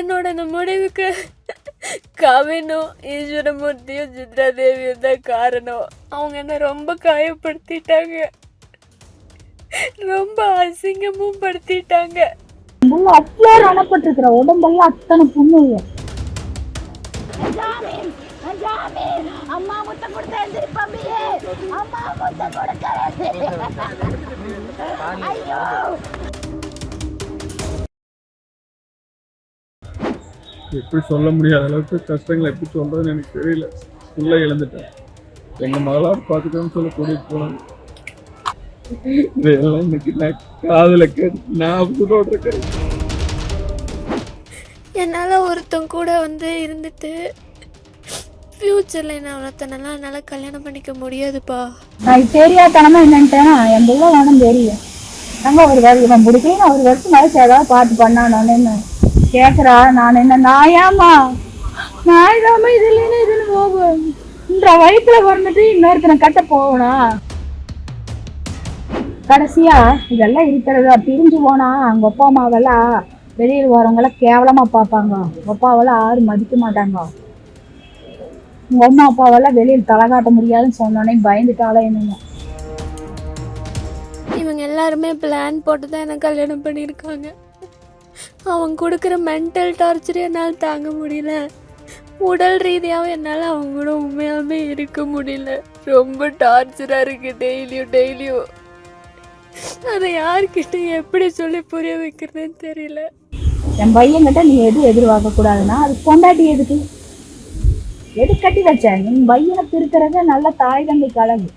என்னோட இந்த முடிவுக்கு கவினும் ஈஸ்வரமூர்த்தியும் சித்ரா தேவியும் தான் காரணம். அவங்க என்ன ரொம்ப காயப்படுத்திட்டாங்க. ரொம்ப அசிங்கமும் படுத்திட்டாங்க. அவ்வளோ ரணப்பட்டிருக்கிற உடம்பெல்லாம் அத்தனை புண்ணு அம்மா முட்டை கொடுத்தா எந்திரிப்பாம்பியே அம்மா முட்டை கொடுக்கறது ஐயோ. எப்படி சொல்ல முடியாத அளவுக்கு கஷ்டங்களை எப்படி சொல்றதுன்னு எனக்கு தெரியல. உள்ள இழந்துட்டேன் எங்க மகளார் பார்த்துக்கணும்னு சொல்லி கூட்டிட்டு போனாங்க. இதெல்லாம் இன்னைக்கு நான் காதுல கேட்டு இருக்கேன் என்னால் ஒருத்தன் கூட வந்து இருந்துட்டு ஃப்யூச்சரில் என்ன ஒருத்தனெல்லாம் என்னால் கல்யாணம் பண்ணிக்க முடியாதுப்பா. நான் தெரியாதனமா என்னன்ட்டேன்னா என் பிள்ளை வேணும் தெரியும். தங்க ஒரு வருஷம் இவன் பிடிக்கும் ஒரு வருஷம் மேலே ஏதாவது பார்த்து பண்ணானு என்ன கேட்குறா நான் என்ன நாயாமா நாயாம இது இல்லைன்னு இதுன்னு போகும். இந்த வயிற்றுல பிறந்துட்டு இன்னொருத்தனை கட்ட போகணும் கடைசியா இதெல்லாம் இருக்கிறதா பிரிஞ்சு போனா அவங்க அப்பா அம்மாவெல்லாம் வெளியில் வரவங்களாம் கேவலமா பார்ப்பாங்க. அப்பாவெல்லாம் யாரும் மதிக்க மாட்டாங்க. உங்க அம்மா அப்பாவெல்லாம் வெளியில் தலை காட்ட முடியாதுன்னு சொன்னோன்னே பயந்துட்டாலே என்னங்க இவங்க எல்லாருமே பிளான் போட்டு தான் எனக்கு கல்யாணம் பண்ணியிருக்காங்க. அவங்க கொடுக்குற மென்டல் டார்ச்சர் என்னால் தாங்க முடியல. உடல் ரீதியாகவும் என்னால் அவங்க கூட உண்மையாகவே இருக்க முடியல. ரொம்ப டார்ச்சராக இருக்குது டெய்லியும் டெய்லியும் அதை யார்கிட்ட எப்படி சொல்லி புரிய வைக்கிறதுன்னு தெரியல. என் பையன்கிட்ட நீ எது எதிர்பார்க்க கூடாதுன்னா அது கொண்டாட்டி எதுக்கு? எது கட்டி வச்ச? என் பையனை திருக்கிறத நல்ல தாய் தந்தை கலகு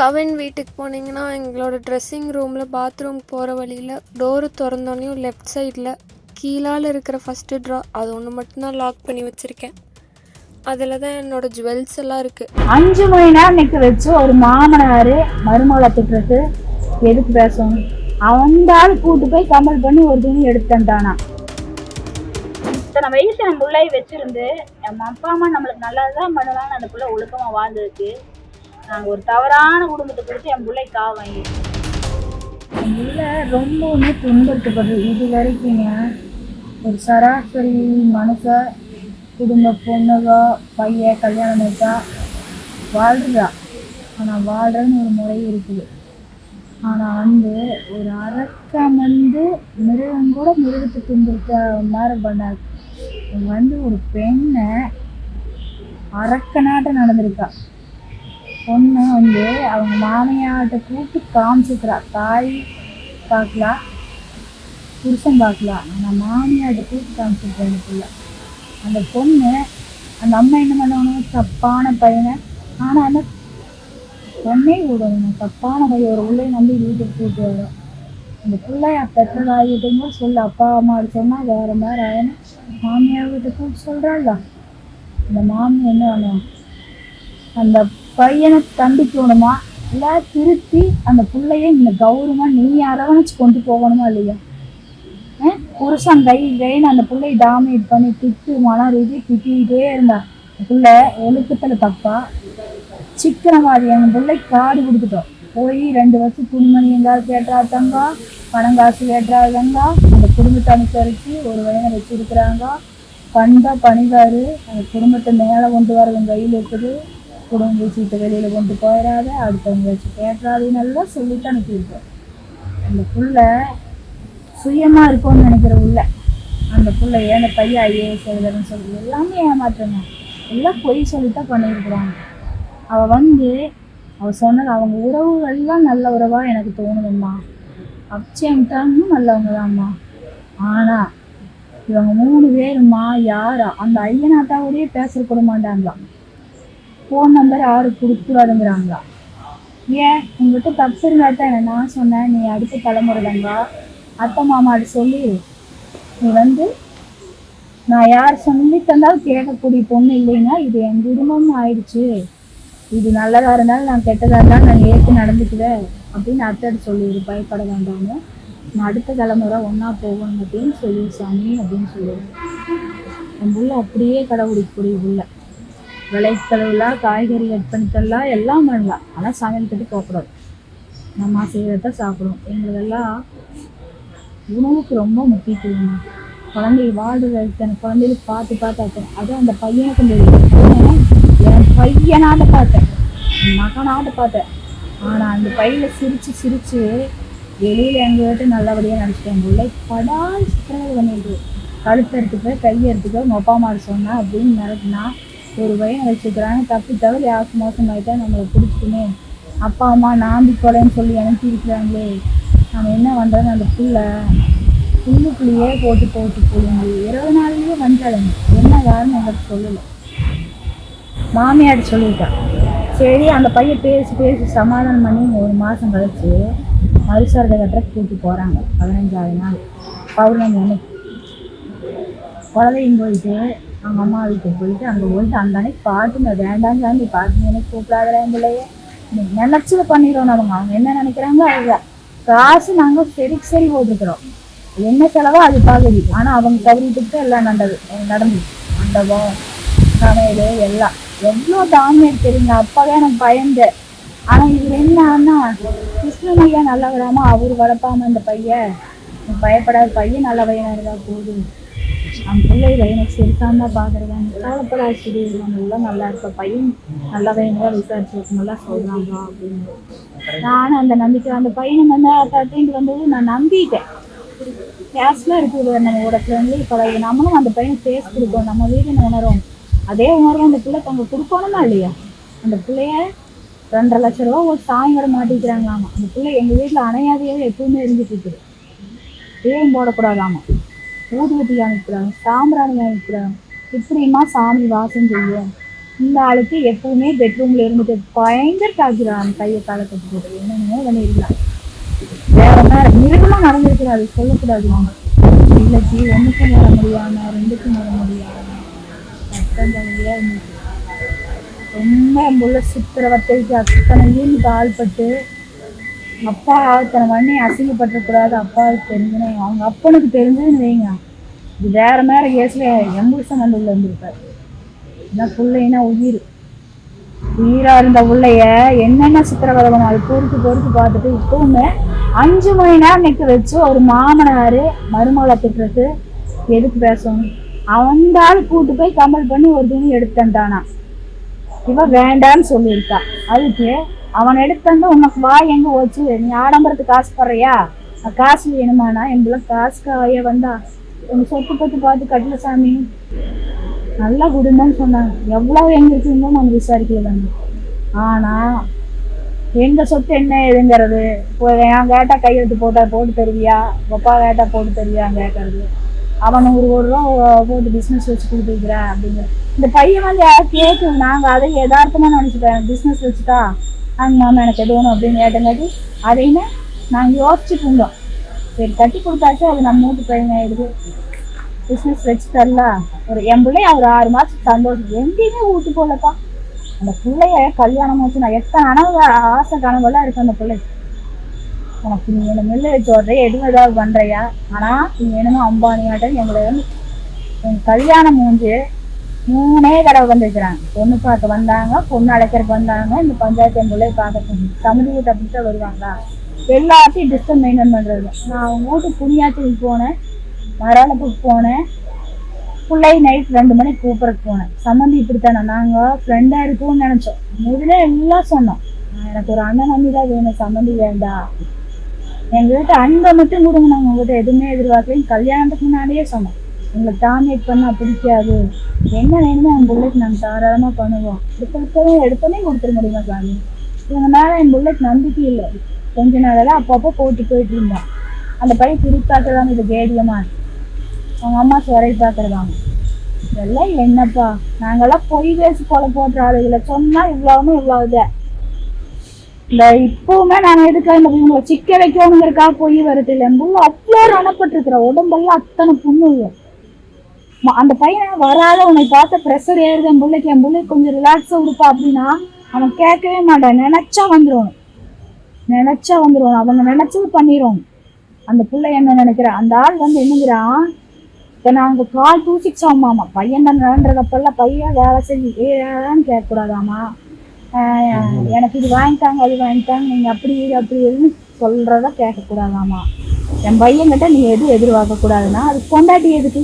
கவின் வீட்டுக்கு போனீங்கன்னா எங்களோட ட்ரெஸ்ஸிங் ரூமில் பாத்ரூம் போகிற வழியில் டோரு திறந்தோடனையும் லெஃப்ட் சைடில் கீழால் இருக்கிற ஃபஸ்ட்டு ட்ரா அது ஒன்று மட்டும்தான் லாக் பண்ணி வச்சுருக்கேன். அதில் தான் என்னோட ஜுவல்ஸ் எல்லாம் இருக்குது அஞ்சு மணி நேரம் நிற்க வச்சு ஒரு மாமனார் மருமகளை திட்டுறது எதுக்கு பேசணும்? அந்த ஆள் கூட்டு போய் கமல் பண்ணி ஒரு துணி எடுத்துட்டானா இத்தனை வயசு நம்ம பிள்ளை வச்சிருந்து நம்ம அப்பா அம்மா நம்மளுக்கு நல்லதுதான் பண்ணலாம்னு அந்த பிள்ளை ஒழுக்கமா நாங்கள் ஒரு தவறான குடும்பத்தை கொடுத்து என் பிள்ளை கா வாங்கி என் ரொம்பவுமே துன்புறுத்தப்படுது. இது வரைக்குங்க ஒரு சராசரி மனுஷ குடும்ப பொண்ணுக பையன் கல்யாணம் வச்சா வாழ்றா. ஆனால் வாழ்றன்னு ஒரு முறை இருக்குது. ஆனால் வந்து ஒரு அரக்கம் வந்து மிருகம் கூட மிருகத்தை துன்புறுத்த மாதிரி பண்ணாது வந்து ஒரு பெண்ணை அரக்கனாட்ட நடந்திருக்கா. பொண்ணு வந்து அவங்க மாமியார்கிட்ட கூப்பிட்டு காமிச்சுக்கிறா. தாய் பார்க்கலாம் புருஷன் பார்க்கலாம் ஆனால் மாமியார்கிட்ட கூப்பிட்டு காமிச்சிருக்கா அந்த பிள்ளை. அந்த பொண்ணு அந்த அம்மா என்ன பண்ணணும் தப்பான பையனை ஆனால் அந்த பொண்ணே விடணும். தப்பான பையன் ஒரு உள்ளே நம்பி வீட்டுக்கு கூப்பிட்டு வரும். அந்த பிள்ளை பெற்றதாகிட்டுங்க சொல்ல சொல்லு. அப்பா அம்மா சொன்னால் வேறு மாதிரி ஆயினும் மாமியார் வீட்டை கூப்பிட்டு சொல்கிறாள்ல அந்த மாமி என்ன பண்ணுவோம் அந்த பையனை தண்டிக்கணுமா இல்லை திருத்தி அந்த பிள்ளைய இந்த கௌரவமா நீ அரவணைச்சு கொண்டு போகணுமா இல்லையா? ஆ? புருஷன் கை கைன்னு அந்த பிள்ளையை டாமினேட் பண்ணி திட்டு மன ரீதி திட்டிகிட்டே இருந்தா. பிள்ளை ஒழுக்கத்துல தப்பா? சிக்கனவாதி எங்கள் பிள்ளை காடு கொடுத்துட்டோம் போய் ரெண்டு வருஷம் துணிமணி எங்காவது கேட்டா தங்கா பணம் காசு கேட்டா தங்கா. அந்த குடும்பத்தை அனுசரித்து ஒரு வயனை வச்சிருக்கிறாங்க. கண்டா பணிவாரு அந்த குடும்பத்தை மேலே கொண்டு வரது கையில் இருக்குது. குடும்ப சீட்டு வெளியில் கொண்டு போயிடாத அடுத்தவங்க வச்சு கேட்டுறாதுன்னு சொல்லிட்டு அனுப்பியிருக்கோம். அந்த புள்ள சுயமாக இருக்கும்னு நினைக்கிற உள்ள அந்த புள்ள ஏன் பையன் ஐஏஎஸ் எழுதுறேன்னு சொல்லி எல்லாமே ஏமாற்றுங்க எல்லாம் பொய் சொல்லித்தான் பண்ணியிருக்கிறாங்க. அவள் வந்து அவள் சொன்னது அவங்க உறவுகள்லாம் நல்ல உறவாக எனக்கு தோணுதும்மா. அப்சேம்டானும் நல்லவங்க தான்மா ஆனால் இவங்க மூணு பேருமா யாரா? அந்த ஐயனாட்டாவோடய பேசக்கூட மாட்டாங்களாம். ஃபோன் நம்பர் யாரும் கொடுக்கூடாதுங்கிறாங்களா ஏன்? உங்ககிட்ட தப்பு இருந்தால் தான் என்ன? நான் சொன்னேன் நீ அடுத்த தலைமுறை தாங்க அத்தை மாமாட்ட சொல்லி நீ வந்து நான் யார் சொல்லி தந்தாலும் கேட்கக்கூடிய பொண்ணு இல்லைன்னா இது என் குடும்பமும் ஆயிடுச்சு. இது நல்லதாக இருந்தாலும் நான் கெட்டதா இருந்தாலும் நான் ஏற்று நடந்துக்குவேன் அப்படின்னு அத்தை சொல்லிடு பயப்பட வேண்டாம். நான் அடுத்த தலைமுறை ஒன்றா போகணும் அப்படின்னு சொல்லி சாமி அப்படின்னு சொல்லுவேன் என் புள்ள அப்படியே கடைபிடிக்கக்கூடிய புள்ள. விளைத்தலாம் காய்கறி கட் பண்ணி தரலாம் எல்லாம் பண்ணலாம் ஆனால் சமையல் கட்டி போகக்கூடாது. நம்ம செய்கிறத சாப்பிடுவோம். எங்களுக்கெல்லாம் உணவுக்கு ரொம்ப முக்கியத்துவம். குழந்தை வாழ்றத தன் குழந்தைகளுக்கு பார்த்து பார்த்து ஆக்கணும். அதுவும் அந்த பையனை தெரியும் என் பையனாட்ட பார்த்தேன். என் மகனாட்ட பார்த்தேன். ஆனால் அந்த பையனை சிரித்து சிரித்து வெளியில் எங்ககிட்ட நல்லபடியாக நடிச்சிட்டேன் பிள்ளை படால் சித்திரவதை பண்ணிட்டு கழுத்து எடுத்துக்க கை எடுத்துக்க உங்கள் அப்பா அம்மா சொன்னா அப்படின்னு மிரட்டினா ஒரு பையன் வச்சுக்கிறாங்க தப்பி தவிர யாருக்கு மாதம் ஆகிட்டா நம்மளை பிடிச்சிக்குமே. அப்பா அம்மா நாம்பி கொலைன்னு சொல்லி அனுப்பி இருக்கிறாங்களே. நம்ம என்ன பண்ணுறது அந்த புள்ள புல்லுக்குள்ளேயே போட்டு போட்டு போடுங்க இருபது நாள்லேயே வந்தாளுங்க என்ன காரணம் எங்களுக்கு சொல்லலை. மாமியார் சொல்லிட்டான் சரி அந்த பையன் பேசி பேசி சமாதானம் பண்ணி ஒரு மாதம் கழிச்சு மறுசாரத கட்டுற கூட்டி போகிறாங்க பதினஞ்சாவது நாள் பௌர்ணமி அன்னைக்கு. குழந்தையும் போயிட்டு அவங்க அம்மா வீட்டுக்கு போயிட்டு அங்கே போயிட்டு அந்த அன்னைக்கு பாட்டுங்க வேண்டாம் சாமி பாட்டுங்க எனக்கு கூப்பிடாத என் நினச்சது பண்ணிடுறோம் அவங்க. அவங்க என்ன நினைக்கிறாங்க அவங்க காசு நாங்கள் சரி சரி போட்டுக்கிறோம். என்ன செலவோ அது பகுதி. ஆனால் அவங்க சௌரியத்துக்கு எல்லாம் நடந்தது. நடந்து மண்டபம் சமையல் எல்லாம். எவ்வளோ தாமியம் தெரியுங்க. அப்போதான் எனக்கு பயந்தேன் ஆனால் இது என்னன்னா கிருஷ்ணமையா நல்லா வராம அவர் வளர்ப்பாம இந்த பையன். பயப்படாத பையன் நல்ல பையனாக இருந்தால் போதும். அந்த பிள்ளை எனக்கு சிரிக்காம தான் பார்க்குறேன் கவலைப்படாது நல்லா நல்லா இருக்க பையன் நல்லா பையன் விசாரிச்சு நல்லா சொல்கிறாங்க அப்படின்னு. நானும் அந்த நம்பிக்கை அந்த பையனை வந்து தட்டின்ட்டு வந்தது நான் நம்பிட்டேன். கேஷ்லாம் இருக்குது நம்ம உடத்துல வந்து இப்போ அது நம்மளும் அந்த பையனை ஃபேஸ் கொடுப்போம் நம்ம வீடுன்னு உணரும் அதே உணர்வு அந்த பிள்ளை தங்க கொடுக்கணுமா இல்லையா? அந்த பிள்ளைய ரெண்டரை லட்ச ரூபா ஒரு சாயங்காலம் மாட்டிக்கிறாங்களாமா? அந்த பிள்ளை எங்கள் வீட்டில் அணையாதையாவே எப்பவுமே இருந்துட்டு இருக்குது. ஏன் போடக்கூடாதாமா? ஊதுபத்தி அனுப்புகிறாங்க சாம்பிராணி அனுப்புகிறாங்க இப்படிமா சாமி வாசம் செய்யும்? இந்த ஆளுக்கு எப்பவுமே பெட்ரூம்ல இருந்துட்டு பயங்கர காய்க்கிறான் கையை காலை கட்டி போட்டு என்னென்னமோ பண்ணிருக்கலாம் வேற நிறுவனம் நடந்திருக்கிறாரு சொல்லக்கூடாது அது சொல்லக்கூடாது. இல்லைச்சி ஒண்ணுக்கும் வர முடியாம ரெண்டுக்கும் வர முடியாம. கஷ்டம் இருந்துச்சு ரொம்ப என் புள்ள சித்திரவத்தைக்கு அத்தனையும் அப்பா தன பண்ணி அசிங்கப்பட்டுறக்கூடாது அப்பாவுக்கு தெரிஞ்சுன்னு அவங்க அப்பனுக்கு தெரிஞ்சதுன்னு வைங்க. இது வேற மேல கேஸ்ல எம்புருஷம் வந்து உள்ள இருந்திருப்பாரு இதான் பிள்ளைன்னா உயிர். உயிரா இருந்த உள்ளைய என்னென்ன சித்திரவதை அது பொறுத்து பொறுத்து பார்த்துட்டு இப்பவுமே அஞ்சு மணி நேரம் நிற்க வச்சு ஒரு மாமனார் மருமகளை திட்டுறது எதுக்கு பேசணும்? அந்த ஆள் கூட்டு போய் கம்பல் பண்ணி ஒரு துணி எடுத்துட்டானா இவ வேண்டான்னு சொல்லியிருக்கா. அதுக்கு அவன் எடுத்தந்து உனக்கு வா எங்க ஓச்சு நீ ஆடம்பரத்துக்கு காசு போடுறியா? காசு வேணுமானா எங்களை காசு காய வந்தா உங்க சொத்து பத்து பார்த்து கட்டல சாமி. நல்லா குடும்பம்னு சொன்னாங்க. எவ்வளவு எங்க இருக்குன்னு நாங்கள் விசாரிக்கல தாங்க ஆனா எங்க சொத்து என்ன ஏதுங்கிறது? இப்போ என் கேட்டா கையெழுத்து போட்டா போட்டு தருவியா? பப்பா அப்பா கேட்டா போட்டு தருவியா கேட்கறது அவன் ஒரு ஒரு ரூபா போட்டு பிஸ்னஸ் வச்சு கொடுத்துருக்குறேன் அப்படிங்கிற இந்த பையன் வந்து கேட்கு நாங்கள் அதை எதார்த்தமாக நினச்சிட்டேன் பிஸ்னஸ் வச்சுட்டா? நாங்கள் மாமா எனக்கு எது வேணும் அப்படின்னு கேட்டங்காட்டி அதையுமே நாங்கள் யோசிச்சுட்டு இருந்தோம் சரி கட்டி கொடுத்தாச்சு. அது நம்ம வீட்டு பையன் ஆயிடுது. பிஸ்னஸ் வச்சு தரல ஒரு என் பிள்ளைய ஒரு ஆறு மாதத்துக்கு சந்தோஷம். எங்கேயுமே ஊட்டு போகலப்பா. அந்த பிள்ளைய கல்யாணம் வச்சு நான் எத்தனை கனவு ஆசை கனவெல்லாம் இருக்கு அந்த பிள்ளை உனக்கு நீ என்ன மில்லு வச்சு வர்றிய எதுவும் ஏதாவது பண்றியா? ஆனா நீ என்னமோ அம்பானியாட்டம் எங்களை வந்து என் கல்யாணம் மூஞ்சு மூணே தடவை வந்துருக்கிறாங்க பொண்ணு பார்க்க வந்தாங்க பொண்ணு அழைக்கிறதுக்கு வந்தாங்க இந்த பஞ்சாயத்து என் பிள்ளைய பார்க்க தமிழ் வீட்டை அப்படித்தான் வருவாங்களா? எல்லாத்தையும் டிஸ்டன்ஸ் மெயின்டைன் பண்றது. நான் அவங்க வீட்டுக்கு புனியாத்துக்கு போனேன் மராளப்புக்கு போனேன் பிள்ளை நைட் ரெண்டு மணிக்கு கூப்பிட்றதுக்கு போனேன். சம்மந்தி இப்படித்தானே நாங்கள் ஃப்ரெண்டாக இருக்கும்னு நினச்சோம். முதல்ல எல்லாம் சொன்னோம். எனக்கு ஒரு அண்ணன் நம்பி தான் வேணும் சம்மந்தி வேண்டாம் எங்ககிட்ட அன்பை மட்டும் கொடுங்க. நாங்கள் உங்ககிட்ட எதுவுமே எதிர்பார்க்கலையும் கல்யாணத்துக்கு முன்னாடியே சொன்னோம் உங்களை டாமினேட் பண்ணால் பிடிக்காது. என்ன வேணுமோ என் பிள்ளைக்கு நாங்கள் தாராளமாக பண்ணுவோம். எடுத்தே எடுத்தோடனே கொடுத்துட முடியுமா சாமி? இவங்க மேலே என் பிள்ளைக்கு நம்பிக்கை இல்லை. கொஞ்ச நாளெல்லாம் அப்பப்போ போட்டு போயிட்டு இருந்தோம் அந்த பையன் குறிப்பாக்கதான் இது கேடியமாக அவங்க அம்மா சுரை பார்க்குறதாங்க இதெல்லாம் என்னப்பா? நாங்கெல்லாம் பொய் பேசி கொலை போடுற ஆளுகளை சொன்னால் இவ்வளவுன்னு இல்லை இந்த இப்பவுமே நாங்க எதுக்காக இந்த இவங்களை சிக்க வைக்கணுங்கிறக்காக போய் வருது இல்லை. என் அவ்வளோ ரணப்பட்டிருக்கிற. உடம்பெல்லாம் அத்தனை புண்ணு இல்லை அந்த பையன் வராத உன்னை பார்த்த ப்ரெஷர் ஏறுது. என் பிள்ளைக்கு என் பிள்ளைக்கு கொஞ்சம் ரிலாக்ஸாக கொடுப்பா அப்படின்னா அவன் கேட்கவே மாட்டான். நினைச்சா வந்துடும் நினைச்சா வந்துடும் அவங்க நினைச்சது பண்ணிடும் அந்த பிள்ளை என்ன நினைக்கிறான் அந்த ஆள் வந்து என்னங்கிறான் இப்போ நாங்கள் கால் தூசிச்சோமாமா பையன் தானேன்றதப்பெல்லாம் பையன் வேலை செஞ்சு ஏன்னு கேட்கக்கூடாதாமா? எனக்கு இது வாங்கிட்டாங்க அது வாங்கிட்டாங்க நீங்கள் அப்படி இது அப்படி இதுன்னு சொல்கிறத கேட்கக்கூடாதாமா. என் பையன்கிட்ட நீ எதுவும் எதிர்பார்க்க கூடாதுன்னா அது கொண்டாட்டி எதுக்கு?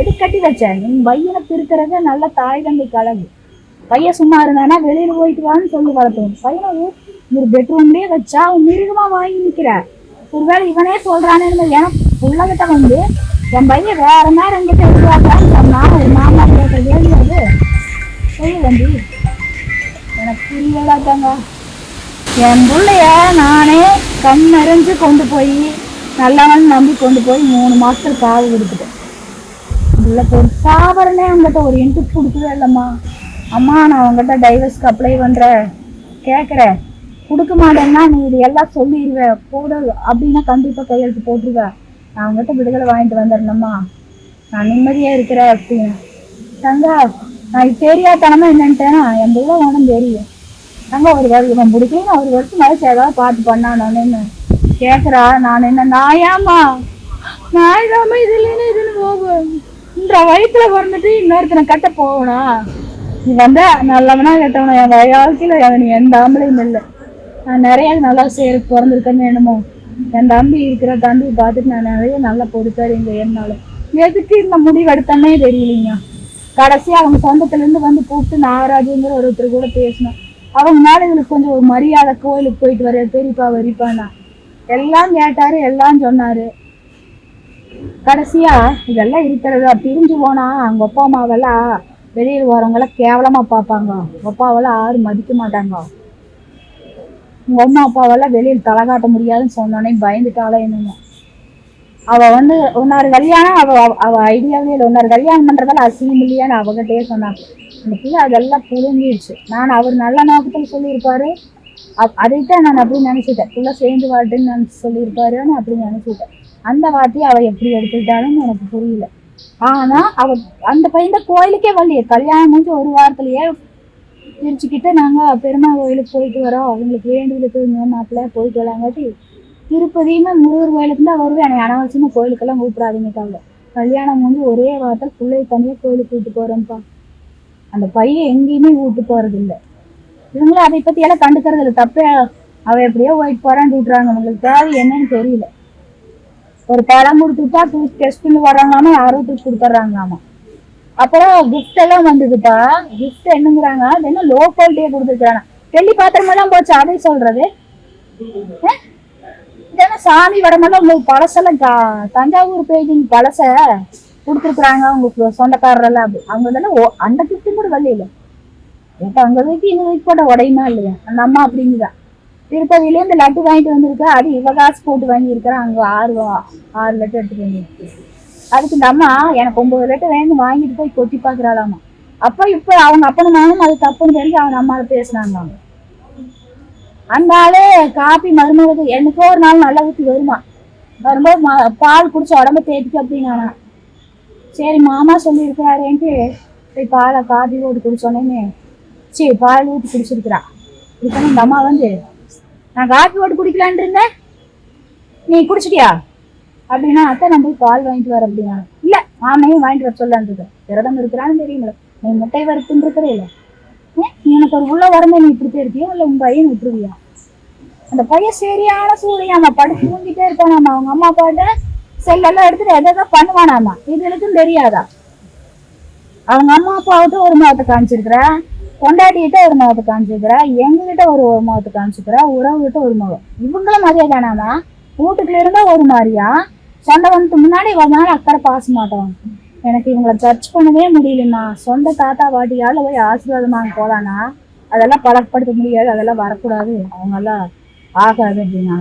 எது கட்டி வச்ச? என் பையனை பிரிக்கிறத நல்ல தாய் தந்தை கலகு பையன் சும்மா இருந்தானா வெளியில போயிட்டு வான்னு சொல்லி வளர்த்தோம் பையனை ஒரு பெட்ரூம்லயே வச்சா அவன் மிருகமா வாங்கி நிக்கிற. ஒருவேளை இவனே சொல்றானே எனக்கு உள்ளகிட்ட வந்து என் பையன் வேற நேரம் எங்கிட்ட எதிர்பார்க்கறான்னு சொன்னா ஒரு மாமா கேட்க அது. சொல்லு வந்து எனக்கு புரியலாட்டாங்க என் பிள்ளைய நானே கண் நிறைஞ்சு கொண்டு போய் நல்லவன் நம்பி கொண்டு போய் மூணு மாசத்துல காவு கொடுத்துட்டேன். பிள்ளைக்கு ஒரு சாவரனே அவங்ககிட்ட ஒரு இன்ட்டு கொடுக்கவே இல்லைம்மா. அம்மா நான் அவங்ககிட்ட டைவர்ஸ்க்கு அப்ளை பண்றேன் கேட்குறேன் கொடுக்க மாட்டேன்னா நீ இது எல்லாம் சொல்லிடுவ போடு அப்படின்னா கண்டிப்பாக கையெழுத்து போட்டுருவேன் நான் அவங்ககிட்ட விடுதலை வாங்கிட்டு வந்துடணும்மா நான் நிம்மதியாக இருக்கிறேன் அப்படின்னு. தங்கா நான் இது தெரியாதனமா என்னன்ட்டேன்னா என் பிள்ளை வேணும் தெரியும். நாங்க ஒரு வருஷம் இவன் பிடிக்கல ஒரு வருஷம் வயசு ஏதாவது பார்த்து பண்ணானு கேட்குறா நான் என்ன நாயாமா நாயாம இது இல்லைன்னு இதுன்னு போகும்? இந்த வயிற்றுல பிறந்துட்டு இன்னொருத்தனை கட்ட போகணும் நீ வந்தா நல்லவனா கெட்டவனா? என் வாழ்க்கையில நீ எந்த ஆம்பளையும் இல்லை. நான் நிறைய நல்லா சேர பிறந்திருக்கேன்னு என்னமோ. என் தம்பி இருக்கிற தம்பி பார்த்துட்டு நான் நிறைய நல்லா பொறுத்தாரு எங்கள் என்னால. எதுக்கு இந்த முடிவு எடுத்தோன்னே தெரியலீங்க. கடைசியாக அவங்க சொந்தத்துல இருந்து வந்து கூப்பிட்டு நாகராஜுங்கிற ஒருத்தர் கூட பேசணும் அவங்க மேலே இவளுக்கு கொஞ்சம் ஒரு மரியாதை கோயிலுக்கு போயிட்டு வர பெரியப்பா வரிப்பானா? எல்லாம் கேட்டாரு எல்லாம் சொன்னாரு. கடைசியா இதெல்லாம் இருக்கிறதா? பிரிஞ்சு போனா அவங்க அப்பா அம்மாவெல்லாம் வெளியில் வரவங்களாம் கேவலமா பார்ப்பாங்க. அப்பாவெல்லாம் யாரும் மதிக்க மாட்டாங்க. உங்க அம்மா அப்பாவெல்லாம் வெளியில் தலை காட்ட முடியாதுன்னு சொன்னோன்னே பயந்துட்டாலே என்னமோ. அவ வந்து ஒன்னாரு கல்யாணம் அவ அவ- ஐடியாவே இல்லை. ஒன்னாரு கல்யாணம் பண்றதால அசிங்கம் இல்லையான்னு அவகிட்டயே சொன்னாங்க அந்த பிள்ளை அதெல்லாம் புழுங்கிடுச்சு நான் அவர் நல்ல நோக்கத்தில் சொல்லியிருப்பாரு. அதைத்தான் நான் அப்படி நினைச்சிட்டேன். ஃபுல்லாக சேர்ந்து வாட்டுன்னு நான் சொல்லியிருப்பாருன்னு அப்படி நினைச்சிட்டேன். அந்த வார்த்தையை அவள் எப்படி எடுத்துக்கிட்டாலும் எனக்கு புரியல. ஆனா அவ அந்த பையன் கோயிலுக்கே வரலையே. கல்யாணம் முடிஞ்சு ஒரு வாரத்துலயே பிரிச்சுக்கிட்டு நாங்க பெருமா கோயிலுக்கு போயிட்டு வரோம். அவங்களுக்கு வேண்டுதலுக்கு மாப்பிள்ள போயிட்டு வராங்காட்டி திருப்பதியுமே முருகர் கோயிலுக்கு தான் வருவேன். என்னை அனாவசியமா கோயிலுக்கெல்லாம் கூப்பிடாதீங்க கல்யாணம் வந்து ஒரே வாரத்தில் பிள்ளைய தனியாக கோயிலுக்கு கூப்பிட்டு போறேன்ப்பா. அந்த பையன் எங்கேயுமே கூப்பிட்டு போறது இல்லை இவங்களும் அதை பத்தி எல்லாம் கண்டுக்கிறது இல்லை. தப்பே அவ எப்படியோ ஒயிட் போறான்னு விட்டுறாங்க உங்களுக்கு தேவை என்னன்னு தெரியல. ஒரு பழம் கொடுத்துட்டா டூ டெஸ்ட் பண்ணி வர்றாங்களாமா? யாரோ தூக்கி கொடுத்துட்றாங்களாமா? அப்புறம் கிஃப்ட் எல்லாம் வந்ததுப்பா. கிஃப்ட் என்னங்கிறாங்க? அது என்ன லோ குவாலிட்டியே கொடுத்துருக்காங்க வெள்ளி பாத்திரமெல்லாம் போச்சு? அதை சொல்றது. இதெல்லாம் சாமி வடமெல்லாம் உங்களுக்கு பழசெல்லாம் த- தஞ்சாவூர் பெயிண்டிங் பழச கொடுத்துருக்குறாங்க உங்களுக்கு சொந்தக்காரரெல்லாம் அப்படி. அவங்க இதெல்லாம் ஓ- அந்த கிஃப்ட்டும் கூட வழியில ஏப்பா அங்க வைக்க இங்கே வைக்க போட்ட உடையுமா இல்லையா? அந்த அம்மா அப்படிங்குதான் திருப்பதியில இந்த லட்டு வாங்கிட்டு வந்திருக்கா. அது இவ காசு போட்டு வாங்கியிருக்கிறான் அங்க ஆறு ஆறு லட்டு எடுத்துட்டு வந்திருக்கு. அதுக்கு இந்த அம்மா எனக்கு ஒன்பது லட்டு வேணும். வாங்கிட்டு போய் கொட்டி பாக்குறாளாமா அப்ப இப்ப அவங்க அப்பனும் நானும் அது தப்புன்னு தெரிஞ்சு அவங்க அம்மாவை பேசினாங்க அந்த ஆளு காப்பி மருமகளுக்கு எனக்கோ ஒரு நாள் நல்லா ஊற்றி வருமா? வரும்போது பால் குடிச்சு உடம்ப தேய்க்க அப்படின்னா சரி மாமா சொல்லியிருக்கிறாரேன்ட்டு போய் பாலை காப்பி போட்டு குடிச்சோன்னே சரி பால் ஊற்றி குடிச்சிருக்கிறா. இப்போ இந்த அம்மா வந்து நான் காப்பி போட்டு குடிக்கலான் இருந்தேன். நீ குடிச்சிட்டியா? அப்படின்னா அத்தை நான் போய் பால் வாங்கிட்டு வர அப்படின்னா. இல்லை மாமையும் வாங்கிட்டு வர சொல்லான் இருக்கேன் விரதம் இருக்கிறான்னு தெரியுமில்ல நீ முட்டை வறுத்துன்னு இருக்கிறே இல்லை. எனக்கு ஒரு உள்ள வரமே நீ இப்படி இருக்கியோ இல்லை உன் பையன் விட்டுருவியா? அந்த பையன் சரியான சூழ்நிலை அவன் படுத்து தூங்கிட்டே இருக்கானாமா அவங்க அம்மா அப்பாட்ட செல்லெல்லாம் எடுத்துட்டு எதை பண்ணுவானாமா இது எனக்கும் தெரியாதா? அவங்க அம்மா அப்பாவிட்ட ஒரு முகத்தை காமிச்சிருக்கிறா. கொண்டாட்டிக்கிட்ட ஒரு முகத்தை காமிச்சிருக்கிறா. எங்ககிட்ட ஒரு ஒரு முகத்தை காமிச்சிருக்கிறா. உறவுகிட்ட ஒரு முகம். இவங்களும் மரியாதானாமா வீட்டுக்குள்ள இருந்தா ஒரு மாதிரியா? சொந்த வந்து முன்னாடி வந்தாலும் அக்கறை பாச மாட்டோம். எனக்கு இவங்களை சர்ச் பண்ணவே முடியலம்மா. சொந்த தாத்தா பாட்டியால போய் ஆசீர்வாதமாக வாங்க போலானா அதெல்லாம் பழக்கப்படுத்த முடியாது. அதெல்லாம் வரக்கூடாது. அவங்கெல்லாம் ஆகாது அப்படின்னா.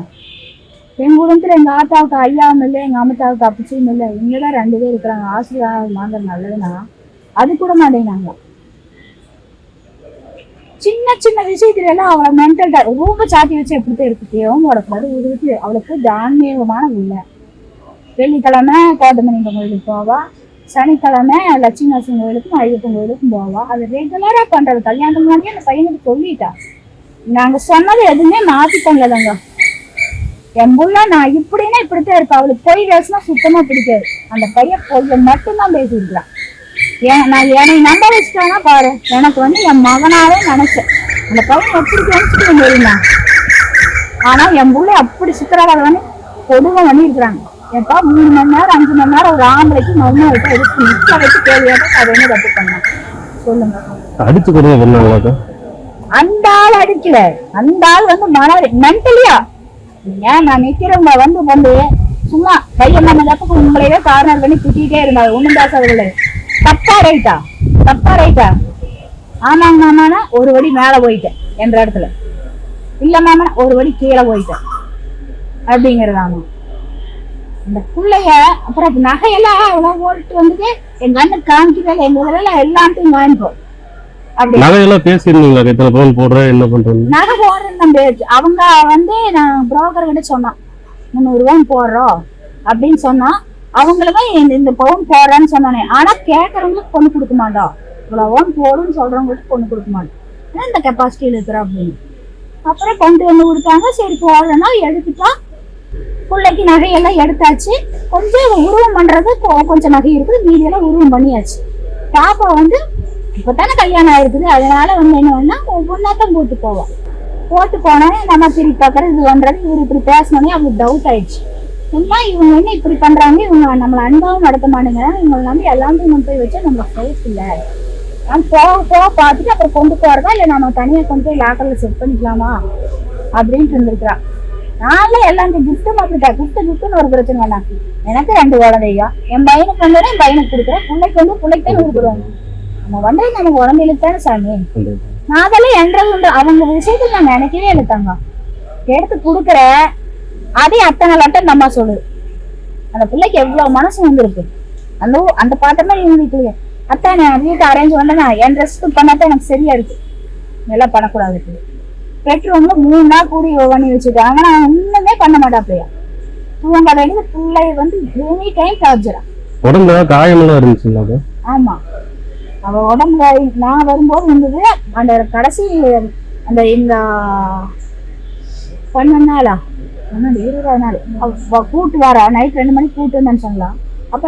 எங்க குடும்பத்துல எங்க ஆத்தாவுக்கு ஐயாவும் இல்லை எங்க அம்மத்தாவுக்கு அப்பச்சியும் இல்லை. இங்கதான் ரெண்டு பேர் இருக்கிறாங்க. ஆசீர்வாதம் வாங்குற நல்லதுன்னா அது கூட மாட்டேங்கிறாங்க. சின்ன சின்ன விஷயத்துல எல்லாம் அவளை மென்டல் ரொம்ப சாத்தி வச்சு எப்படி இருக்கு. தேவும் போடக்கூடாது உதவிக்கு அவளுக்கு தான்மீகமான இல்லை வெள்ளிக்கிழமை கோட்டமணிங்க கோயிலுக்கு போவா. சனிக்கிழமை லட்சுமி நரசிங்க கோயிலுக்கும் ஐயப்பன் கோயிலுக்கும் போவா. அது ரெகுலரா பண்றது. கல்யாணத்துக்கு முன்னாடியே அந்த பையனுக்கு சொல்லிட்டா. நாங்க சொன்னது எதுவுமே மாத்தி பண்ணலங்க என் புள்ள நான் இப்படின்னா இப்படித்தான் இருப்பா. அவளுக்கு பொய் பேசினா சுத்தமா பிடிக்காது. அந்த பையன் பொய்ய மட்டும்தான் பேசியிருக்கிறான். ஏன் நான் என்னை நம்ப வச்சுட்டானா பாரு. எனக்கு வந்து என் மகனாவே நினைச்சேன். அந்த பையன் எப்படி நினைச்சுட்டு தெரியுமா? ஆனா என் புள்ள அப்படி சுத்துறாள் வந்து கொடுமை பண்ணியிருக்கிறாங்க. எப்பா மூணு மணி நேரம் அஞ்சு மணி நேரம் ஒரு ஆம்பளைக்கு மருமக கிட்ட எடுத்து நிற்க வச்சு கேள்வியாக அதை என்ன தப்பு சொல்லுங்க. அடுத்து கூட என்ன அந்த ஆள் அடிக்கல. அந்த ஆள் வந்து மன மென்டலியா ஏன் நான் நிக்கிறவங்க வந்து வந்து சும்மா கையை நம்ம தப்புக்கு உங்களையே கார்னர் பண்ணி திட்டிகிட்டே இருந்தாங்க. ஒண்ணும் பேசாதவர்களே. தப்பா ரைட்டா தப்பா ரைட்டா ஆமாங்க மாமானா ஒரு வடி மேல போயிட்டேன் என்ற இடத்துல. இல்ல மாமா ஒரு வடி கீழே போயிட்டேன். அப்படிங்கறதாமா இந்த பிள்ளைய அப்புறம் நகையெல்லாம் அவ்வளோ ஓடிட்டு வந்துட்டு எங்க அண்ணன் காமிக்கவே இல்லை எங்க எல்லாத்தையும் வாங்கிப்போம். நகையெல்லாம் பேசியிருந்தீங்களா? இத்தனை பவுன் போடுற என்ன பண்றது நகை போடுறது நம்ம அவங்க வந்து நான் புரோக்கர் கிட்ட சொன்னேன் முந்நூறுவான்னு போடுறோம் அப்படின்னு சொன்னா அவங்களுமே இந்த இந்த பவுன் போடுறேன்னு சொன்னானே. ஆனா கேட்கறவங்களுக்கு பொண்ணு கொடுக்க மாட்டோம் இவ்வளோன்னு போடுன்னு சொல்றவங்களுக்கு பொண்ணு கொடுக்க மாட்டோம் இந்த கெப்பாசிட்டியில் இருக்கிற அப்படின்னு. அப்புறம் கொண்டு வந்து கொடுத்தாங்க. சரி போடுறேன்னா எடுத்துட்டா. பிள்ளைக்கு நகையெல்லாம் எடுத்தாச்சு. கொஞ்சம் உருவம் பண்றது கொ- கொஞ்சம் நகை இருக்குது. மீதியெல்லாம் உருவம் பண்ணியாச்சு. பாப்பா வந்து இப்பதானே கல்யாணம் ஆயிருக்குது. அதனால வந்து என்ன பண்ணா ஒவ்வொன்றா தான் போட்டு போவோம் போட்டு போனோடனே நம்ம திருப்பி பார்க்கறது இது பண்றது இவர் இப்படி பேசினோடனே அவங்களுக்கு டவுட் ஆயிடுச்சு. சும்மா இவங்க என்ன இப்படி பண்றாங்க இவங்க நம்மளை அன்பாவும் நடத்த மாட்டேங்க இவங்களை நம்பி எல்லாத்தையும் கொண்டு போய் வச்சா நம்மளுக்கு சேஃப் இல்லை. நான் போக போக பார்த்துட்டு அப்புறம் கொண்டு போறதா? இல்லை நம்ம தனியாக கொண்டு போய் லாக்கர்ல செட் பண்ணிக்கலாமா? அப்படின்ட்டு இருந்திருக்கிறா. நான்லாம் எல்லாத்தையும் கிஃப்ட் மாத்திட்டேன் கிஃப்ட் கிஃப்ட்னு ஒரு பிரச்சனை வேணாம். எனக்கு ரெண்டு குழந்தையா என் பையனுக்கு வந்தோடனே என் பையனுக்கு கொடுக்குறேன். பிள்ளைக்கு வந்து பிள்ளைக்கு தான் நம்ம வந்து நம்ம உடம்புக்கு தானே சாமி? நான் அதெல்லாம் என்றது உண்டு. அவங்க விஷயத்துல நான் நினைக்கவே இல்லை தங்க எடுத்து கொடுக்குற அதே அத்தனை லட்டம் இந்த அம்மா சொல்லுது அந்த பிள்ளைக்கு எவ்வளவு மனசு வந்திருக்கு. அந்த அந்த பாத்திரமா இவங்க வீட்டுல அத்தா நான் வீட்டு அரேஞ்ச் பண்ணனா? என் ட்ரெஸ்க்கு பண்ணாதான் எனக்கு சரியா இருக்கு. இதெல்லாம் பண்ணக்கூடாது. பெட்ரூம்ல மூணு நாள் கூடி பண்ணி வச்சுருக்காங்க நான் ஒண்ணுமே பண்ண மாட்டாப்பையா தூங்க வேண்டியது பிள்ளை வந்து எனி டைம் டார்ச்சரா உடம்புல காயமெல்லாம் இருந்துச்சுங்களாக்கா ஆமா. அவ உடம்புல நான் வரும்போது இருந்தது அந்த கடைசி அந்த இந்த பன்னெண்டு நாளா? பன்னெண்டு இருபது நாள். கூட்டு வரா? நைட் ரெண்டு மணிக்கு கூட்டு வந்தேன்னு சொல்லலாம் அப்ப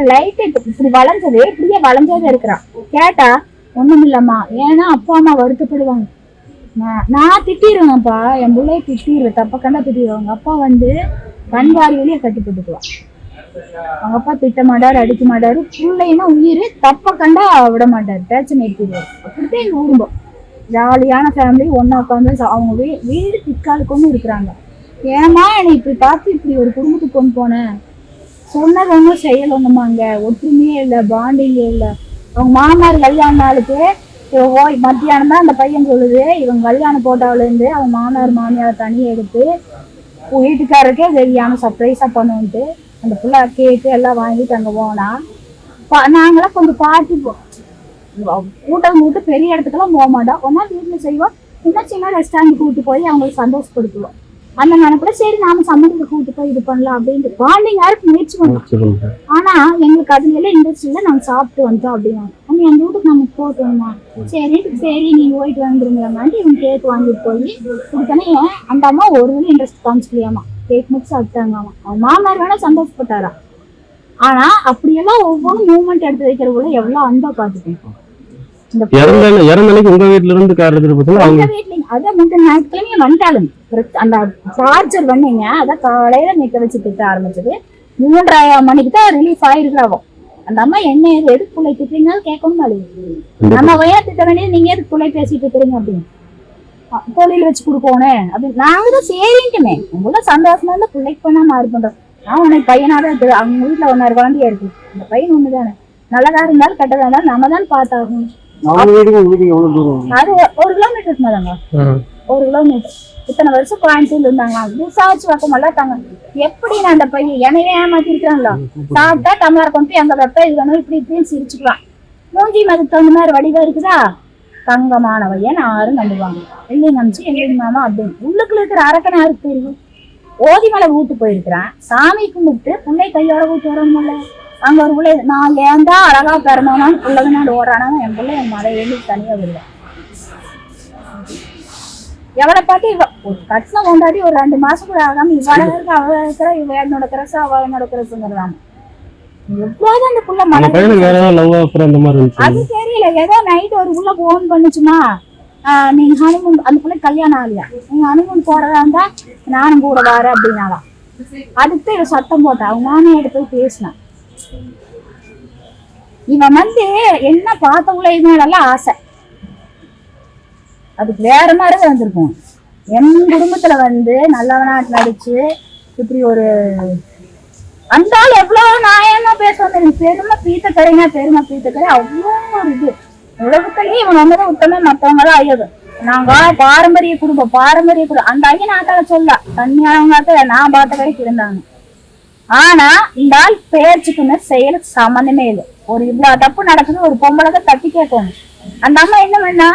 இப்படி வளைஞ்சது இப்படியே வளைஞ்சதே இருக்கிறான். கேட்டா ஒண்ணும் இல்லம்மா. ஏன்னா அப்பா அம்மா வருத்தப்படுவாங்க. நான் நான் திட்டிடுவேன்ப்பா என் பிள்ளைய திட்டிடுவேன் தப்ப கண்டா அப்பா வந்து கண்வாரி வெளியே கட்டுப்பட்டுக்குவான் அவங்க அப்பா திட்ட மாட்டாரு அடிக்க மாட்டாரு பிள்ளைன்னா உயிர் தப்ப கண்டா விட மாட்டாரு பேச்சு நிறுத்திடுவார் அப்படித்தான் எங்க குடும்பம். ஜாலியான ஃபேமிலி ஒன்னா உட்காந்து அவங்க வீ வீடு திக்காலுக்கு இருக்கிறாங்க. ஏமா என்னை இப்படி பார்த்து இப்படி ஒரு குடும்பத்துக்கு கொண்டு போனேன் சொன்னது ஒன்றும் செயல் ஒண்ணுமாங்க ஒற்றுமையே இல்லை பாண்டிங்கே இல்லை. அவங்க மாமனார் கல்யாண நாளுக்கு ஓய் மத்தியானம் தான் அந்த பையன் சொல்லுது இவங்க கல்யாண போட்டாவிலேருந்து அவங்க மாமனார் மாமியார் தனியாக எடுத்து வீட்டுக்காரருக்கே தெரியாம சர்ப்ரைஸா பண்ணுவோன்ட்டு அந்த பிள்ளை கேக்கு எல்லாம் வாங்கிட்டு அங்க போனா பா- நாங்களாம் கொஞ்சம் பார்ட்டி போ கூட்டம் கூட்டு பெரிய இடத்துக்கெல்லாம் போக மாட்டோம். ஒன்னா வீட்டுல செய்வோம். இன்னும் சின்ன ரெஸ்டாரண்ட் கூட்டு போய் அவங்களுக்கு சந்தோஷப்படுத்துவோம். அந்த நினைப்புல சரி நாம சம்மந்தத்தை கூட்டு போய் இது பண்ணலாம் அப்படின்ட்டு. பாண்டிங் யாருக்கு முயற்சி பண்ணோம் ஆனா எங்களுக்கு அதுல எல்லாம் இன்ட்ரெஸ்ட் இல்லை. நாங்க சாப்பிட்டு வந்தோம் அப்படின்னா. நம்ம எங்க வீட்டுக்கு நம்ம போட்டோம்மா சரி சரி நீங்க போயிட்டு வந்துருங்களாமான்ட்டு இவங்க கேக் வாங்கிட்டு போய் கொடுத்தனே அந்த அம்மா ஒரு இன்ட்ரெஸ்ட் காமிச்சிக்கலையாமா கேக் மட்டும் சாப்பிட்டாங்களாமா அவன் மாமனார் வேணா சந்தோஷப்பட்டாரா? ஆனா அப்படியெல்லாம் ஒவ்வொரு மூமெண்ட் எடுத்து வைக்கிறவங்கள எவ்வளவு அன்பா இந்த இறந்த இறந்த அன்னைக்கு உங்க வீட்ல இருந்து கார் எடுத்துட்டு போச்சுன்னா அவங்க வீட்லயும் அதான் முந்தின ஞாயிற்றுக்கிழமை வந்துட்டாளுங்க. அந்த சார்ஜர் வந்தீங்க அதான் காலையில நிக்க வச்சு திட்ட ஆரம்பிச்சது. மூன்றரை மணிக்கு தான் ரிலீஃப் ஆயிருக்கிறாவோ அந்த அம்மா என்ன ஏது எதுக்கு பிள்ளை திட்டுறீங்க? கேட்கவும் மாட்டேங்குது. நம்ம வய திட்ட வேண்டியது நீங்க எதுக்கு பிள்ளை பேசிட்டு இருக்கிறீங்க அப்படின்னு. தொழில் வச்சு கொடுக்கணும் அப்படின்னு நாங்க தான் சரின்ட்டுமே. உங்கள சந்தோஷமா இருந்தா பிள்ளைக்கு பண்ணா மாறி பண்றோம் நான் உனக்கு பையனா தான் இருக்குது அவங்க வீட்டுல ஒன்னாரு குழந்தையா இருக்கு. அந்த பையன் ஒண்ணுதானே. நல்லதா இருந்தாலும் கெட்டதா இருந்தாலும் நம்ம தான் பார்த்தாகணும். அது ஒரு கிலோமீட்டருக்கு மேலங்க ஒரு கிலோமீட்டர் இத்தனை வருஷம் கோயம்புத்தூர்ல இருந்தாங்களா விசாரிச்சு பார்க்க மாட்டாங்க எப்படி நான் அந்த பையன் என்னையே ஏமாத்திருக்காங்களா சாப்பிட்டா டம்ளர் கொண்டு போய் அங்க வைப்ப இது வேணும் இப்படி இப்படின்னு சிரிச்சுக்கலாம். மூஞ்சி அதுக்கு தகுந்த மாதிரி வடிவா இருக்குதா? தங்கமானவையன் யாரும் நம்புவாங்க. எல்லைங்க அமிச்சு எல்லைங்க மாமா அப்படின்னு உள்ளுக்குள்ள இருக்கிற அரக்கனை யாருக்கு தெரியும். ஓதி மலை வீட்டு போயிருக்கிறான். சாமி கும்பிட்டு பிள்ளை கையோட வீட்டு வரணும்ல அங்க ஒரு பிள்ளை நான் ஏந்தா அழகா பெறணும் பிள்ளைங்கனாடு ஓடுறானா என் பிள்ளை என் மலை எழுதி தனியா விடுவேன் எவளை பார்த்து இவ ஒரு கட்டின கொண்டாடி ஒரு ரெண்டு மாசம் கூட ஆகாம இவ்வளவு இருக்கு அவ இருக்கிற இவ என்னோட கிரசு அவ என்னோட கிரஸ்ங்கிறதாம எவ்வளவு அந்த புள்ள மன பையனுக்கு வேற ஏதாவது லவ் ஆஃபர் அந்த மாதிரி இருந்துச்சு. அது தெரியல. ஏதோ நைட் ஒரு புள்ள போன் பண்ணுச்சுமா? நீங்க ஹனிமூன் அந்த பிள்ளை கல்யாணம் ஆகலையா? நீங்க ஹனிமூன் போறதா இருந்தா நானும் கூட வரேன் அப்படின்னாலாம் அடுத்து இவன் சத்தம் போட்டான் அவங்க மாமியார்ட்ட போய் பேசினான். இவன் வந்து என்ன பார்த்தவங்கள இவங்களெல்லாம் ஆசை. அதுக்கு வேற மாதிரி தான் வந்திருக்கும். என் குடும்பத்துல வந்து நல்லவனா நடிச்சு இப்படி ஒரு அந்த ஆள் எவ்வளவு நியாயமா பேச வந்து பெருமை பீத்தக்கரைங்க பெருமை பீத்தக்கரை. அவ்வளோ ஒரு இது. உலகத்திலேயே இவன் வந்ததும் உத்தம மத்தவங்க தான் ஐயது நாங்க பாரம்பரிய குடும்பம் பாரம்பரிய குடும்பம். அந்த ஐயன் ஆத்தால சொல்ல தண்ணியானவங்க நான் பார்த்த கடைக்கு இருந்தாங்க. ஆனா இந்த ஆள் பேச்சுக்குமே செயல் சம்மந்தமே இல்லை. ஒரு இவ்வளவு தப்பு நடக்குது ஒரு பொம்பளை தட்டி கேட்கணும். அந்த அம்மா என்ன பண்ணா?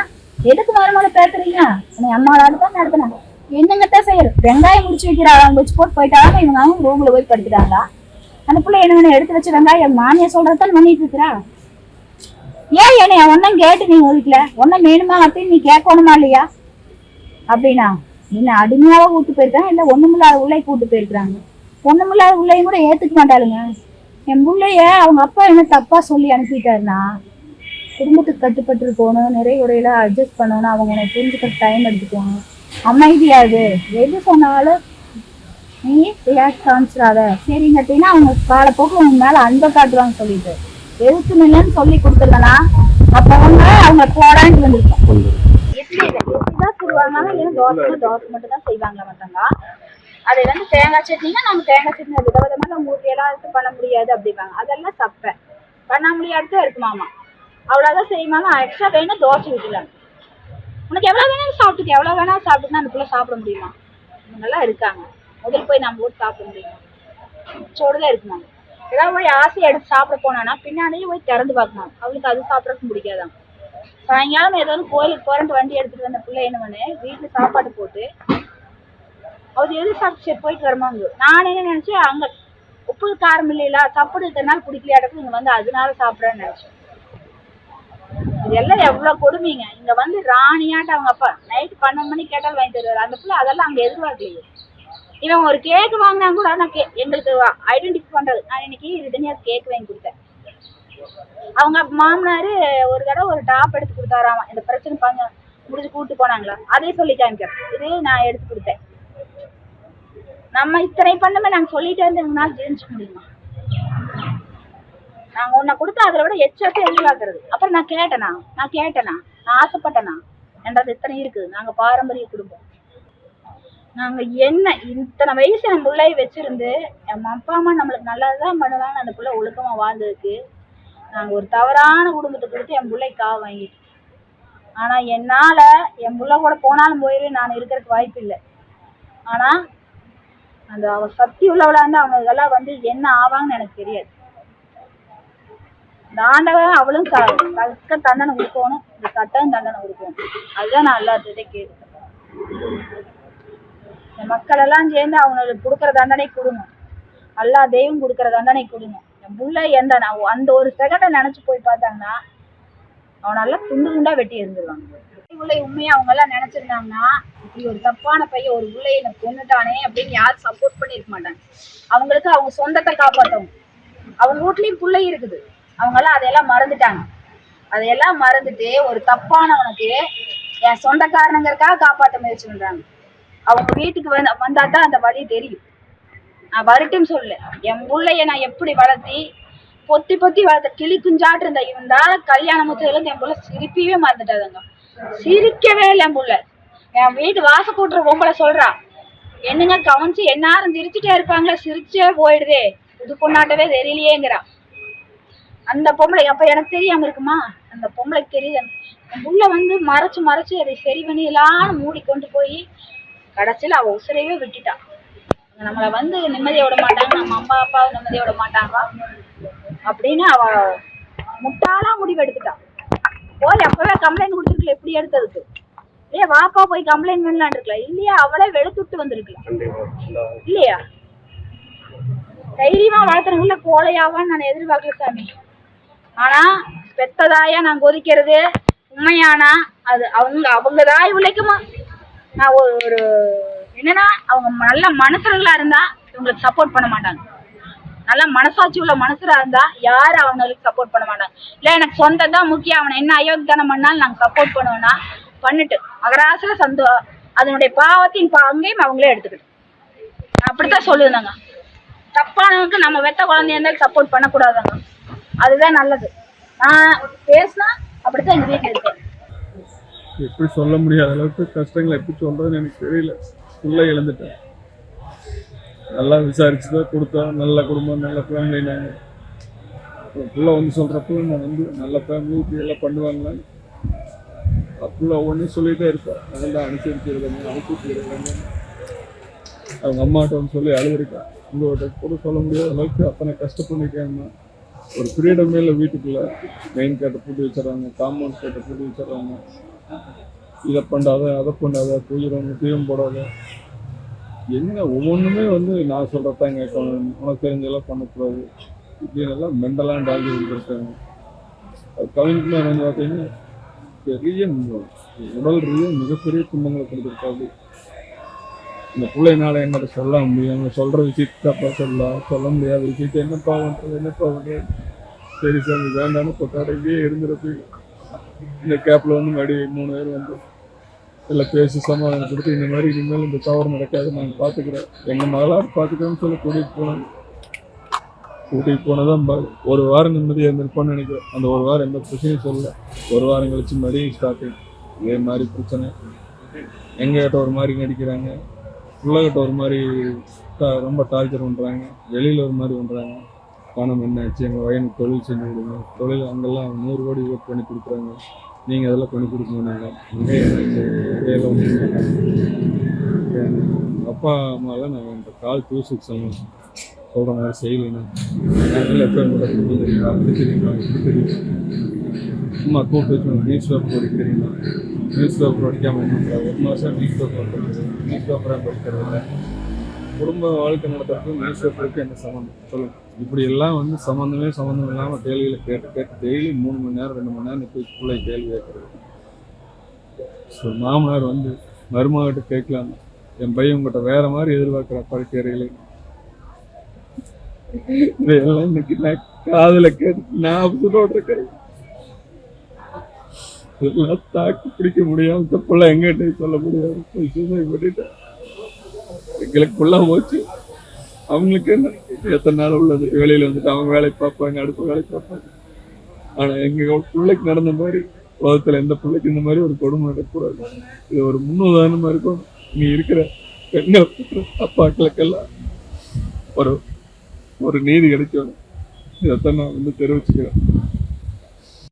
எதுக்கு மருமகளை பேசுறீங்க? என் அம்மாவோட தான் நடத்தினாங்க. என்னங்கத்தான் செய்யறது? வெங்காயம் முடிச்சு வைக்கிறாங்க வச்சு போட்டு போயிட்டாங்க இவங்க அவங்க ரூம்ல போய் படுத்துட்டாங்களா? அந்த பிள்ளை என்ன எடுத்து வச்சு வெங்காயம் மானிய சொல்றதான் பண்ணிட்டு இருக்கிறா? ஏன் என்னைய ஒன்னும் கேட்டு நீ ஒதுக்கல ஒன்னும் வேணுமா அப்படின்னு நீ கேட்கணுமா இல்லையா? அப்படின்னா என்ன அடிமையாவா கூட்டு போயிருக்காங்க இல்லை ஒண்ணுமில்லாத உள்ளே கூட்டு போயிருக்காங்க ஒண்ணுமில்லாத உள்ளேயும் கூட ஏத்துக்க மாட்டாளுங்க. என் பிள்ளைய அவங்க அப்பா என்ன தப்பா சொல்லி அனுப்பிட்டாருன்னா குடும்பத்துக்கு கட்டுப்பட்டு இருக்கணும் நிறைய அட்ஜஸ்ட் பண்ணணும் அவங்க உனக்கு புரிஞ்சுக்கிற டைம் எடுத்துக்கணும் அமைதியாது எது சொன்னாலும் நீ ரியாக்ட் காமிச்சிடாத. சரிங்கட்டினா அவங்க காலப்போக்கு உங்க மேல அன்பை காட்டுவாங்க சொல்லிட்டு. எதுக்கு இல்லைன்னு சொல்லி கொடுத்துருக்கனா அப்ப அவங்க அவங்க போடான்னு வந்திருக்கோம் இட்லி இல்லை இட்லி தான் சுடுவாங்க இல்லை தோசை தோசை மட்டும் தான் செய்வாங்க மாட்டாங்க அது வந்து தேங்காய் சட்னினா நம்ம தேங்காய் சட்னி வித விதமாக நம்ம ஊற்றியெல்லாம் எடுத்து பண்ண முடியாது அப்படிம்பாங்க. அதெல்லாம் சப்பை பண்ண முடியாது இருக்குமாமா அவ்வளோதான் செய்வாங்க எக்ஸ்ட்ரா வேணும் தோசை ஊற்றலாம் உனக்கு எவ்வளோ வேணாலும் சாப்பிட்டுக்க. எவ்வளோ வேணாலும் சாப்பிட்டுனா அந்த பிள்ளை சாப்பிட முடியுமா? இவங்கெல்லாம் இருக்காங்க. முதல் போய் நம்ம ஊர் சாப்பிட முடியும்? சோடுதான் இருக்குமா? ஏதாவது போய் ஆசை எடுத்து சாப்பிட போனானா பின்னாடியே போய் திறந்து பார்க்கணும். அவளுக்கு அது சாப்பிட்றதுக்கு பிடிக்காதான் சாயங்காலம் ஏதாவது கோயிலுக்கு போறேன் வண்டி எடுத்துட்டு வந்த பிள்ளை என்ன பண்ணு? வீட்டுல சாப்பாடு போட்டு அவர் எது சாப்பிட்டு சரி போயிட்டு வரமாங்க நான் என்ன நினைச்சேன்? அங்க உப்பு காரம் இல்லையில சாப்பாடு இருக்கிறனால பிடிக்கலையாடக்கு இங்க வந்து அதனால சாப்பிட்றேன்னு நினைச்சேன். இதெல்லாம் எவ்வளவு கொடுமைங்க. இங்க வந்து ராணியாட்ட அவங்க அப்பா நைட் பன்னெண்டு மணிக்கு கேட்டால் வாங்கி தருவாரு. அந்த பிள்ளை அதெல்லாம் அங்க எதிர்பார்க்கலையே. இவன் ஒரு கேக் வாங்கினா கூட நான் கே எங்களுக்கு ஐடென்டிஃபை பண்றது. நான் இன்னைக்கு இது தனியா கேக் வாங்கி கொடுத்தேன். அவங்க மாமனாரு ஒரு தடவை ஒரு டாப் எடுத்து கொடுத்தாராமா. இந்த பிரச்சனை பண்ண முடிஞ்சு கூப்பிட்டு போனாங்களா? அதே சொல்லி காமிக்கிறேன் இதே நான் எடுத்து கொடுத்தேன். நம்ம இத்தனை பண்ணுமே நாங்க சொல்லிட்டே இருந்து எங்களால ஜெயிச்சுக்க முடியுமா? நாங்க உன்னை கொடுத்து அதை விட எச்சத்தை எதிர்பார்க்கறது அப்புறம் நான் கேட்டேனா? நான் கேட்டேனா? நான் ஆசைப்பட்டேனா? என்றது இத்தனை இருக்குது? நாங்க பாரம்பரிய குடும்பம். நாங்க என்ன இத்தனை வயசு என் பிள்ளைய வச்சிருந்து என் அப்பா அம்மா நம்மளுக்கு நல்லதுதான் பண்ணுவாங்க அந்த பிள்ளை ஒழுக்கமா வாழ்ந்ததுக்கு நாங்க ஒரு தவறான குடும்பத்தை கொடுத்து என் பிள்ளை காவு வாங்கிட்டு ஆனா என்னால என் பிள்ளை கூட போனாலும் போயிரு நான் இருக்கிறதுக்கு வாய்ப்பு இல்லை. ஆனா அந்த அவ சக்தி உள்ளவளா இருந்து அவங்க இதெல்லாம் வந்து என்ன ஆவாங்கன்னு எனக்கு தெரியாது. தாண்டவன் அவளும் தக்க தண்டனை கொடுக்கணும் இந்த சட்டம் தண்டனை கொடுக்கணும். அதுதான் நான் எல்லாத்துக்கிட்டே கேட்டுக்கிறேன். இந்த மக்கள் எல்லாம் சேர்ந்து அவங்களுக்கு கொடுக்குற தண்டனை கொடுங்க. எல்லா தெய்வம் கொடுக்குற தண்டனை கொடுங்க. என் புள்ள எந்த நான் அந்த ஒரு செகண்டை நினைச்சு போய் பார்த்தாங்கன்னா அவனெல்லாம் துண்டு துண்டா வெட்டி இருந்துருவாங்க உள்ள உண்மையா அவங்க எல்லாம் நினைச்சிருந்தாங்கன்னா இப்படி ஒரு தப்பான பையன் ஒரு பிள்ளைய எனக்கு கொண்டுட்டானே அப்படின்னு யாரும் சப்போர்ட் பண்ணிருக்க மாட்டாங்க. அவங்களுக்கு அவங்க சொந்தத்தை காப்பாத்தவும் அவங்க வீட்லயும் பிள்ளை இருக்குது. அவங்க எல்லாம் அதையெல்லாம் மறந்துட்டாங்க. அதையெல்லாம் மறந்துட்டு ஒரு தப்பானவனுக்கு என் சொந்தக்காரனுங்கிறக்காக காப்பாற்ற முயற்சி பண்றாங்க. அவங்க வீட்டுக்கு வந்து வந்தா தான் அந்த வழி தெரியும். நான் வரட்டும் சொல்லு என் பிள்ளைய நான் எப்படி வளர்த்தி பொத்தி பொத்தி வளர்த்த கிளி குஞ்சாட்டு இருந்த இருந்தால கல்யாணம் இருந்து என் பிள்ளை சிரிப்பவே மறந்துட்டாதுங்க. சிரிக்கவே இல்லை என் பிள்ளை. என் வீட்டு வாச கூட்டுற பொம்பளை சொல்றா என்னங்க கவனிச்சு எந்நேரம் சிரிச்சுட்டே இருப்பாங்களே சிரிச்சே போயிடுதே. புது பொண்ணாட்டவே தெரியலையேங்கிறா. அந்த பொம்பளை அப்ப எனக்கு தெரியாம இருக்குமா? அந்த பொம்பளைக்கு தெரியுது. என் புள்ள வந்து மறைச்சு மறைச்சு அதை சரி பண்ணிடலான்னு மூடி கொண்டு போய் கடைசியில அவ உசுரையே விட்டுட்டா. நம்மளை வந்து நிம்மதியை விட மாட்டாங்க நம்ம அம்மா அப்பாவை நிம்மதியை விட மாட்டாங்க அப்படின்னு அவ முட்டாளா முடிவு எடுத்துட்டா. போய் அப்பவே கம்ப்ளைண்ட் கொடுத்துருக்கல எப்படி எடுத்ததுக்கு? ஏ வாப்பா போய் கம்ப்ளைண்ட் பண்ணலான் இருக்கலாம் இல்லையா அவளே வெளுத்துட்டு வந்திருக்கலாம் இல்லையா? தைரியமா வளர்த்துறவங்கள கோலையாவான்னு நான் எதிர்பார்க்கல சாமி. ஆனா பெத்ததாயா நான் கொதிக்கிறது உண்மையானா அது அவங்க அவங்க தாய் உழைக்குமா? நான் ஒரு ஒரு என்னன்னா அவங்க நல்ல மனுஷர்களா இருந்தா இவங்களுக்கு சப்போர்ட் பண்ண மாட்டாங்க. நல்ல மனசாட்சி உள்ள மனுஷரா இருந்தா யாரும் அவங்களுக்கு சப்போர்ட் பண்ண மாட்டாங்க. இல்ல எனக்கு சொந்தம் தான் முக்கியம். அவனை என்ன அயோக்கியத்தனம் பண்ணாலும் நாங்க சப்போர்ட் பண்ணுவோம்னா பண்ணிட்டு அகராசில சந்தோ அதனுடைய பாவத்தின் பங்கையும் அவங்களே எடுத்துக்கிட்டு அப்படித்தான் சொல்லுதாங்க தப்பானவனுக்கு நம்ம வெத்த குழந்தைய இருந்தாலும் சப்போர்ட் பண்ணக்கூடாதாங்க. அதுதான் நல்லது. நான் பேசினா அப்படித்தான் எங்க வீட்டில் இருக்கேன். எப்படி சொல்ல முடியாத அளவுக்கு கஷ்டங்களை எப்படி சொல்றதுன்னு எனக்கு தெரியல. ஃபுல்லா இழந்துட்டேன் நல்லா விசாரிச்சு தான் கொடுத்தேன். நல்ல குடும்பம் நல்ல ஃபேமிலி நாங்கள் பிள்ளை வந்து சொல்கிறப்ப நான் வந்து நல்ல ஃபேமிலி இப்படி எல்லாம் பண்ணுவாங்களா? ஃபுல்லாக ஒவ்வொன்றும் சொல்லிகிட்டே இருப்பேன். நல்லா அனுசரிச்சிருக்கேன் அனுப்பிச்சிருக்கேன் அவங்க அம்மாட்ட வந்து சொல்லி அழுதுருக்கேன். உங்கள்கிட்ட கூட சொல்ல முடியாத அளவுக்கு அத்தனை கஷ்டப்பட்டிருக்காங்க ஒரு ஃப்ரீடமே இல்லை வீட்டுக்குள்ளே. மெயின் கேட்டை பூட்டி வச்சிடறாங்க காம்பவுண்ட் கேட்டை பூட்டி வச்சிடறாங்க. இதை பண்ணாத அதை பண்ணாத தூயிரம் தீயம் போடாத. என்ன ஒவ்வொன்றுமே வந்து நான் சொல்கிறதான் கேட்கணும். உனக்கு தெரிஞ்செல்லாம் பண்ணக்கூடாது. இப்படின்னு எல்லாம் மெண்டலாக டாலி இருக்காங்க அது கவிஞர் வந்து பார்த்தீங்கன்னா பெரிய உடல் ரீதியாக மிகப்பெரிய துன்பங்களை கொடுத்துருக்காது இந்த பிள்ளைனால என்னோட சொல்ல முடியும். சொல்கிற விஷயத்தை தப்பாக சொல்லலாம் சொல்ல முடியாத விஷயத்தை என்னப்பா பண்ணுறது என்னப்பா பண்ணுறது சரி சாமி வேண்டாம்னு கொட்டாடையே இருந்துருக்கு இந்த கேப்பில் வந்து மறுபடியும் மூணு பேர் வந்து எல்லாம் பேசி சமாதானம் கொடுத்து இந்த மாதிரி இனிமேல் இந்த தவறு நடக்காது நாங்கள் பார்த்துக்கிறோம் எங்கள் மகளார் பார்த்துக்கிறோம்னு சொல்லி கூட்டிகிட்டு போனோம். கூட்டிகிட்டு போனதான் ஒரு வாரம் நிம்மதியாக இருந்திருப்போம்னு நினைக்கிறேன். அந்த ஒரு வாரம் எந்த பிரச்சனையும் சொல்லலை. ஒரு வாரம் கழிச்சு மறுபடியும் ஸ்டார்டிங் இதே மாதிரி பிரச்சனை. எங்ககிட்ட ஒரு மாதிரி நடிக்கிறாங்க. உள்ளகிட்ட ஒரு மாதிரி ரொம்ப டார்ச்சர் பண்ணுறாங்க வெளியில் ஒரு மாதிரி பண்ணுறாங்க பணம் என்னாச்சு? எங்கள் வயனுக்கு தொழில் செஞ்சு கொடுங்க தொழில் அங்கெல்லாம் நூறு கோடி ஓட் பண்ணி கொடுக்குறாங்க. நீங்கள் அதெல்லாம் பண்ணி கொடுக்க அங்கே இங்கே என்னாச்சு? அப்பா அம்மாலாம் நான் இந்த கால் தூசுக்கு சொல்லணும் சொல்கிற மாதிரி செய்யலைன்னா. நாங்கள் எப்போ கூட கொடுத்துருக்கீங்களா அப்படி தெரியுமா? தெரியும்? சும்மா கூப்பிட்டு வச்சு நியூஸ் பேப்பர் படிக்க தெரியுமா? நியூஸ் பேப்பர் படிக்காமல் என்ன ஒரு மாதம் நியூஸ் பேப்பர் படிக்கிறது நியூஸ் பேப்பராக படிக்கிறது இல்லை குடும்ப வாழ்க்கை நடத்துறதுக்கு நியூஸ் பேப்பருக்கு என்ன சம்மந்தம். சொல்லுங்க. இப்படி எல்லாம் வந்து சம்மந்தமே சம்மந்தம் இல்லாமல் கேள்விகளை கேட்டு கேட்டு டெய்லி மூணு மணி நேரம் ரெண்டு மணி நேரம் நிற்க பிள்ளை கேள்வி கேட்குறது. ஸோ மாமனார் வந்து மருமகிட்ட கேட்கலாம்? என் பையன் உங்கள்கிட்ட வேற மாதிரி எதிர்பார்க்குற படிக்கிறீங்களே இதெல்லாம் இன்னைக்கு நான் காதில் கேட்டு நான் அவசரோட இருக்கேன். இதெல்லாம் தாக்கு பிடிக்க முடியாம தப்பெல்லாம் பிள்ளை எங்கிட்ட சொல்ல முடியாது. சூசைட் பண்ணிட்டேன் எங்களுக்குள்ள போச்சு. அவங்களுக்கு என்ன? எத்தனை நாள் உள்ளது? வேலையில் வந்துட்டு அவங்க வேலை பார்ப்பாங்க அடுத்த வேலை பார்ப்பாங்க. ஆனால் எங்கள் பிள்ளைக்கு நடந்த மாதிரி உலகத்தில் எந்த பிள்ளைக்கு இந்த மாதிரி ஒரு கொடுமை நடக்கக்கூடாது. இது ஒரு முன்னுதாரணமாக இருக்கும் நீ இருக்கிற பெண்கள் அப்பாக்களுக்கெல்லாம் ஒரு ஒரு நீதி கிடைக்கணும். இதைத்தான் நான் வந்து தெரிவிச்சுக்கிறேன்.